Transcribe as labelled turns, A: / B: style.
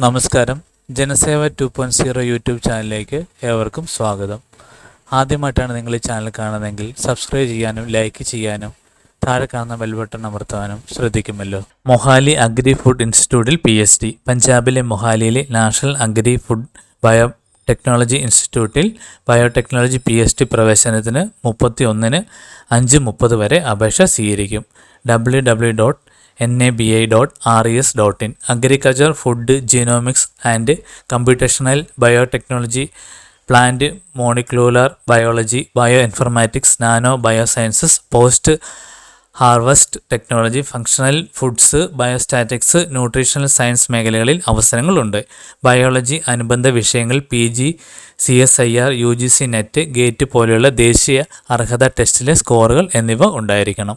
A: നമസ്കാരം. Janaseva two point zero YouTube ചാനലിലേക്ക് ഏവർക്കും സ്വാഗതം. ആദ്യമായിട്ടാണ് നിങ്ങൾ ഈ ചാനൽ കാണുന്നതെങ്കിൽ സബ്സ്ക്രൈബ് ചെയ്യാനും ലൈക്ക് ചെയ്യാനും താഴെ കാണുന്ന ബെൽ ബട്ടൺ അമർത്താനും ശ്രദ്ധിക്കുമല്ലോ. മൊഹാലി അഗ്രി ഫുഡ് ഇൻസ്റ്റിറ്റ്യൂട്ടിൽ പി എച്ച് ഡി പഞ്ചാബിലെ മൊഹാലിയിലെ national agri food bio technology ഇൻസ്റ്റിറ്റ്യൂട്ടിൽ ബയോടെക്നോളജി പി എച്ച് ഡി പ്രവേശനത്തിന് മുപ്പത്തി ഒന്നിന് അഞ്ച് മുപ്പത് വരെ അപേക്ഷ സ്വീകരിക്കും. W W dot N A B I dot R E S dot in agriculture food genomics and computational biotechnology plant molecular biology bio informatics nano bio sciences post harvest technology functional foods biostatistics nutritional science മേഖലകളിൽ അവസരങ്ങളുണ്ട്. Biology അനുബന്ധ വിഷയങ്ങൾ P G C S I R U G C NET GATE പോലെയുള്ള ദേശീയ അർഹത ടെസ്റ്റിലെ സ്കോറുകൾ എന്നിവ ഉണ്ടായിരിക്കണം.